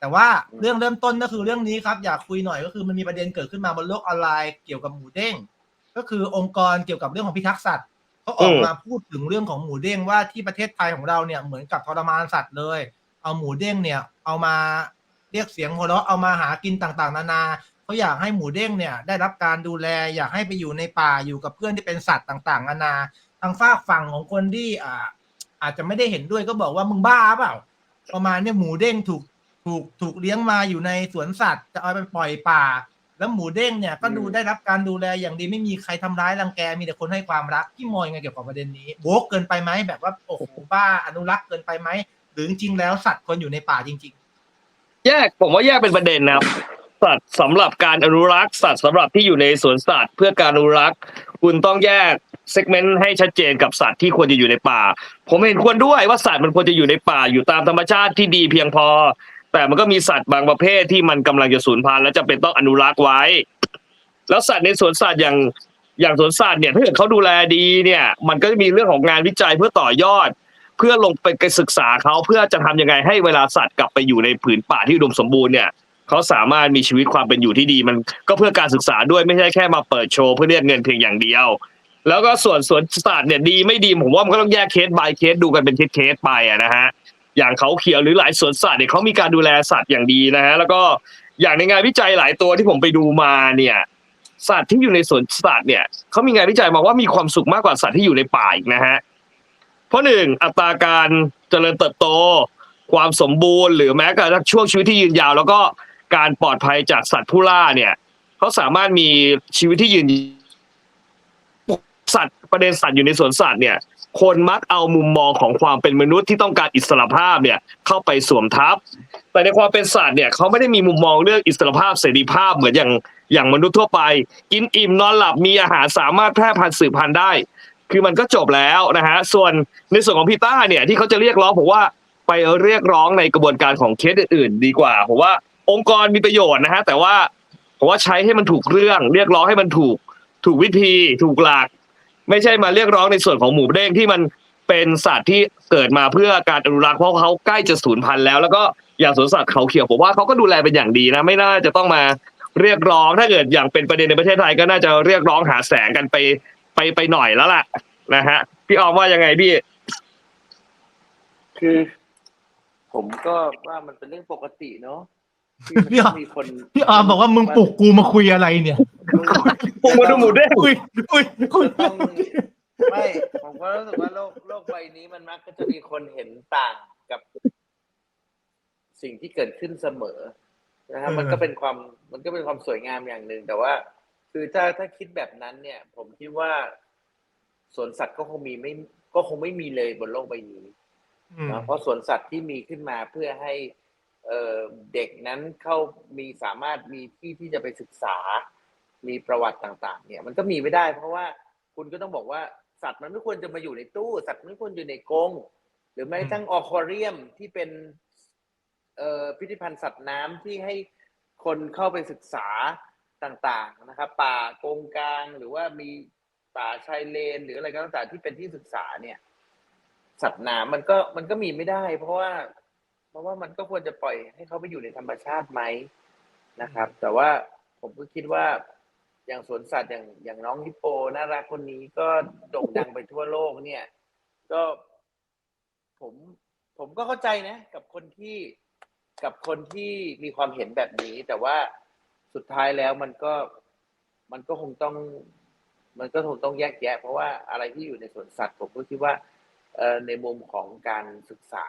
แต่ว่าเรื่องเริ่มต้นก็คือเรื่องนี้ครับ อยากคุยหน่อยก็คือมันมีประเด็นเกิดขึ้นมาบนโลกออนไลน์เกี่ยวกับหมูเด้ง ก็คือองค์กรเกี่ยวกับเรื่องของพิทักษ์สัตว์เขาออกมาพูดถึงเรื่องของหมูเด้งว่าที่ประเทศไทยของเราเนี่ยเหมือนกับทรมานสัตว์เลย เอาหมูเด้งเนี่ยเอามาเรียกเสียงหัวเราะเอามาหากินต่างๆ นานาเขาอยากให้หมูเด้งเนี่ยได้รับการดูแลอยากให้ไปอยู่ในป่าอยู่กับเพื่อนที่เป็นสัตว์ต่างๆนานาทางฝากฝั่งของคนที่อ่าอาจจะไม่ได้เห็นด้วยก็บอกว่ามึงบ้าเปล่า ประมาณเนี่ยหมูเด้งถูก ถูกถูกเลี้ยงมาอยู่ในสวนสัตว์ จะเอาไปปล่อยป่า แล้วหมูเด้งเนี่ยก็ดูอืมได้รับการดูแลอย่างดีไม่มีใครทำร้ายรังแกมีแต่คนให้ความรักที่มองยังไงเกี่ยวกับประเด็นนี้โวกเกินไปไหมแบบว่าโอ้โหบ้าอนุรักษ์เกินไปไหมหรือจริงๆแล้วสัตว์ควรอยู่ในป่าจริงแยกผมว่าแยกเป็นประเด็นนะครับสัตว์สำหรับการอนุรักษ์สัตว์สำหรับที่อยู่ในสวนสัตว์เพื่อการอนุรักษ์คุณต้องแยกเซกเมนต์ให้ชัดเจนกับสัตว์ที่ควรจะอยู่ในป่า ผมเห็นควรด้วยว่าสัตว์มันควรจะอยู่ในป่าอยู่ตามธรรมชาติที่ดีเพียงพอ แต่มันก็มีสัตว์บางประเภทที่มันกำลังจะสูญพันธุ์และจำเป็นต้องอนุรักษ์ไว้ แล้วสัตว์ในสวนสัตว์อย่างอย่างสวนสัตว์เนี่ยถ้าเกิดเขาดูแลดีเนี่ย มันก็จะมีเรื่องของงานวิจัยเพื่อต่อยอด เพื่อลงไปศึกษาเขาเพื่อจะทำยังไงให้เวลาสัตว์กลับไปอยู่ในผืนป่าที่อุดมสมบูรณ์เนี่ยเขาสามารถมีชีวิตความเป็นอยู่ที่ดี มันก็เพื่อการศึกษาด้วยไม่ใช่แค่มาเปิดโชว์เพื่อเรียกเงินเพียงอย่างเดียว แล้วก็ส่วนสวนสัตว์เนี่ยดีไม่ดีผมว่ามันก็ต้องแยกเคส by เคสดูกันเป็นเคสเคสไปอะนะฮะ อย่างเขาเขียวหรือหลายสวนสัตว์เนี่ยเขามีการดูแลสัตว์อย่างดีนะฮะแล้วก็อย่างในงานวิจัยหลายตัวที่ผมไปดูมาเนี่ยสัตว์ที่อยู่ในสวนสัตว์เนี่ยเขามีงานวิจัยมาว่ามีความสุขมากกว่าสัตว์ที่อยู่ในป่าอีกนะฮะเพราะหนึ่งอัตราการเจริญเติบโต ความสมบูรณ์หรือแม้กระทั่งช่วงชีวิตที่ยืนยาว แล้วก็การปลอดภัยจากสัตว์ผู้ล่าเนี่ยเขาสามารถมีชีวิตที่ยืนสัตว์ประเด็นสัตว์อยู่ในสวนสัตว์เนี่ย คนมักเอามุมมองของความเป็นมนุษย์ที่ต้องการอิสรภาพเนี่ยเข้าไปสวมทับ แต่ในความเป็นสัตว์เนี่ยเขาไม่ได้มีมุมมองเรื่องอิสรภาพเสรีภาพเหมือนอย่างอย่างมนุษย์ทั่วไป กินอิ่มนอนหลับมีอาหารสามารถแพร่พันธุ์สืบพันธุ์ได้ คือมันก็จบแล้วนะฮะส่วนในส่วนของพีต้าเนี่ยที่เขาจะเรียกร้องผมว่าไปเรียกร้องในกระบวนการของเคสอื่น ๆ ดีกว่าผมว่าองค์กรมีประโยชน์นะฮะแต่ว่าผมว่าใช้ให้มันถูกเรื่อง เรียกร้องให้มันถูกถูกวิธีถูกหลัก ไม่ใช่มาเรียกร้องในส่วนของหมูเด้งที่มันเป็นสัตว์ที่เกิดมาเพื่อการอนุรักษ์เพราะเขาใกล้จะสูญพันธุ์แล้ว แล้วก็อย่างสวนสัตว์เขาเขียวผมว่าเขาก็ดูแลเป็นอย่างดีนะ ไม่น่าจะต้องมาเรียกร้องถ้าเกิดอย่างเป็นประเด็นในประเทศไทยก็น่าจะเรียกร้องหาแสงกันไปไปไปหน่อยแล้วล่ะนะฮะพี่ออมว่ายังไงพี่ คือ ผมก็ว่ามันเป็นเรื่องปกติเนาะ พี่ออมต้องมีคนๆพี่ออมบอกว่ามึงปลุกกูมาคุยอะไรเนี่ยผมมาดูหมูเด้งคุยคุยคุยต้องไม่ผมก็รู้สึกว่าโลกโลกใบนี้มันมักก็จะมีคนเห็นต่างกับ สิ่งที่เกิดขึ้นเสมอนะครับมันก็เป็นความมันก็เป็นความสวยงามอย่างหนึ่งแต่ว่า คือถ้าถ้าคิดแบบนั้น เนี่ย ผมคิดว่าสวนสัตว์ก็คงมีไม่ก็คงไม่มีเลยบนโลกใบนี้อืมนะเพราะสวนสัตว์ที่มีขึ้นมาเพื่อให้ เอ่อเด็กนั้นเข้ามีสามารถมีที่ที่จะไปศึกษา มีประวัติต่าง ๆ เนี่ยมันก็มีไม่ได้ เพราะว่าคุณก็ต้องบอกว่าสัตว์มันไม่ควรจะมาอยู่ในตู้ สัตว์ไม่ควรอยู่ในกรงหรือแม้กระทั่งออควาเรียมที่เป็นเอ่อพิพิธภัณฑ์สัตว์น้ำที่ให้คนเข้าไปศึกษาต่างๆนะครับ ป่าโกงกลางหรือว่ามีป่าชายเลน หรืออะไรก็แล้วแต่ที่เป็นที่ศึกษาเนี่ย สัตว์น้ำมันก็มันก็มีไม่ได้ เพราะว่าเพ ราะว่ามันก็ควรจะปล่อยให้เขาไปอยู่ในธรรมชาติไหมนะครับ แต่ว่าผมก็คิดว่าอย่างสวนสัตว์อย่างอย่างน้องฮิปโปน่ารักคนนี้ก็โด่งดังไปทั่วโลกเนี่ย ก็ผมผมก็เข้าใจนะ กับคนที่กับคนที่มีความเห็นแบบนี้ แต่ว่าสุดท้ายแล้วมันก็มันก็คงต้อง มันก็คงต้องแยกแยะ เพราะว่าอะไรที่อยู่ในสวนสัตว์ ผมก็คิดว่าเอ่อในมุมของการศึกษา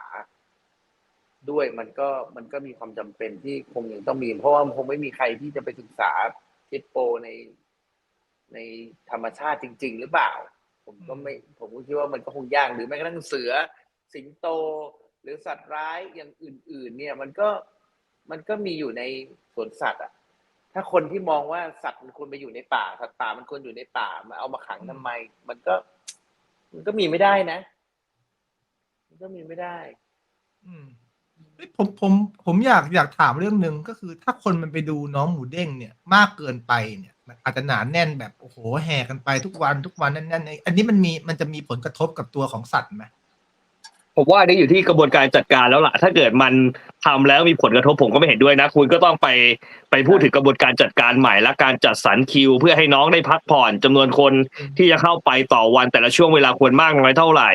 ด้วยมันก็มันก็มีความจำเป็นที่คงยังต้องมี เพราะว่าคงไม่มีใครที่จะไปศึกษาฮิปโปในในธรรมชาติจริง ๆ หรือเปล่า ผมก็ไม่ผมก็คิดว่ามันก็คงยากหรือแม้กระทั่งเสือ สิงโต หรือสัตว์ร้ายอย่างอื่น ๆ เนี่ย มันก็มันก็มีอยู่ในสวนสัตว์อะ ถ้าคนที่มองว่าสัตว์มันควรไปอยู่ในป่าสัตว์ป่ามันควรอยู่ในป่ามาเอามาขังทำไม มันก็ มันก็มีไม่ได้นะ มันก็มีไม่ได้ อืม เฮ้ยผมผมผมอยากอยากถามเรื่องหนึ่งก็คือ ถ้าคนมันไปดูน้องหมูเด้งเนี่ย มากเกินไปเนี่ยมันอาจจะหนาแน่นแบบโอ้โหแห่กันไปทุกวันทุกวันแน่นๆอันนี้มันมีมันจะมีผลกระทบกับตัวของสัตว์ไหมผมว่าอันนี้อยู่ที่กระบวนการจัดการแล้วล่ะ ถ้าเกิดมันทำแล้วมีผลกระทบผมก็ไม่เห็นด้วยนะ คุณก็ต้องไปไปพูดถึงกระบวนการจัดการใหม่และการจัดสรรคิว เพื่อให้น้องได้พักผ่อนจำนวนคนที่จะเข้าไปต่อวันแต่ละช่วงเวลาควรมากน้อยเท่าไหร่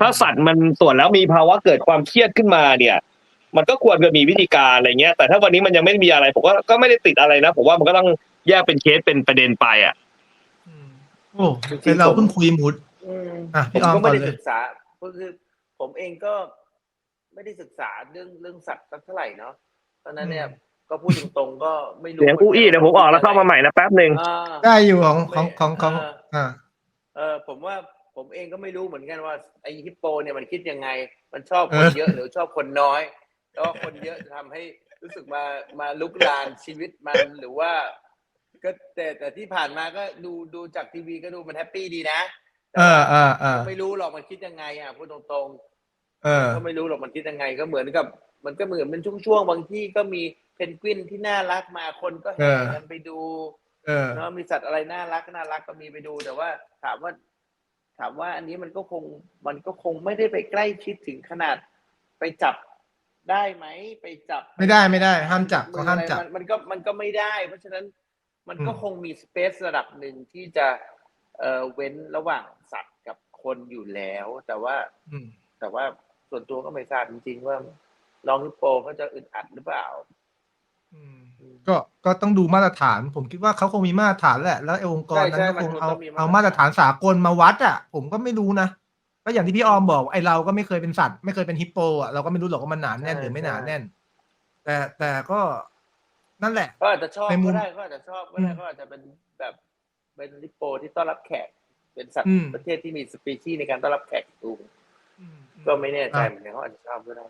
ถ้าสัตว์มันตรวจแล้วมีภาวะเกิดความเครียดขึ้นมาเนี่ย มันก็ควรจะมีวิธีการอะไรเงี้ย แต่ถ้าวันนี้มันยังไม่มีอะไรผมก็ก็ไม่ได้ติดอะไรนะผมว่ามันก็ต้องแยกเป็นเคสเป็นประเด็นไปอะอืมโอ้เป็นเราเพิ่งคุยหมูอืมอะผพี่มอ้อมก็ไม่ได้ก่อนเลยศึกษาก็คือ ผมเองก็ไม่ได้ศึกษาเรื่องเรื่องสัตว์สักเท่าไหร่เนาะเพราะฉะนั้นเนี่ยก็พูดตรงๆก็ไม่รู้เสียงอู้อี้เดี๋ยวผมออกแล้วเข้ามาใหม่นะแป๊บหนึ่งอ่าได้อยู่ของของของของอ่าเออผมว่า ผมเองก็ไม่รู้เหมือนกันว่าไอ้ฮิปโปเนี่ยมันคิดยังไง มันชอบคนเยอะหรือชอบคนน้อย แล้วว่าคนเยอะจะทำให้รู้สึกมามาลุกลานชีวิตมันหรือว่า ก็แต่แต่ที่ผ่านมาก็ดูดูจากทีวีก็ดูมันแฮปปี้ดีนะเออเออเออไม่รู้หรอกมันคิดยังไงอะพูดตรงเออๆก็ไม่รู้หรอกมันคิดยังไง ก็เหมือนกับ มันก็เหมือนเป็นช่วงๆบางที่ก็มีเพนกวินที่น่ารักมาคนก็แห่กันไปดูเออเนาะมีสัตว์อะไรน่ารักน่ารักก็มีไปดูแต่ว่าถามว่า ถามว่าอันนี้มันก็คงมันก็คงไม่ได้ไปใกล้ชิดถึงขนาดไปจับได้ไหมไปจับไม่ได้ไม่ได้ ห้ามจับเขาห้ามจับนมันก็มันก็ไม่ได้ เพราะฉะนั้นมันก็อืมคงมีสเปซระดับหนึ่งที่จะเอ่อเว้นระหว่างสัตว์กับคนอยู่แล้ว แต่ว่าอืมแต่ว่าส่วนตัวก็ไม่ทราบจริงๆว่าน้องฮิปโปเขาจะอึดอัดหรือเปล่า อืม ก็ก็ต้องดูมาตรฐาน ผมคิดว่าเขาคงมีมาตรฐานแหละ แล้วไอ้องค์กรนั้นใช่ก็ใช่คงมันเอาต้องมีมาตรฐานเอามาตรฐานสากลมาวัดอะ ผมก็ไม่รู้นะก็อย่างที่พี่ออมบอกไอ้เราก็ไม่เคยเป็นสัตว์ไม่เคยเป็นฮิปโปอะเราก็ไม่รู้หรอกว่ามันหนาแน่นหรือไม่หนาแน่น แต่แต่ก็นั่นแหละก็อาจจะชอบในมุก็มได้ก็อาจจะชอบก็ได้อืมก็อาจจะเป็นแบบเป็นฮิปโปที่ต้อนรับแขก เป็นสัตว์อืมประเทศที่มีสปีชีส์ในการต้อนรับแขกดูอืมก็ไม่แน่ใจอะเหมือนกันเขาอาจจะชอบก็ได้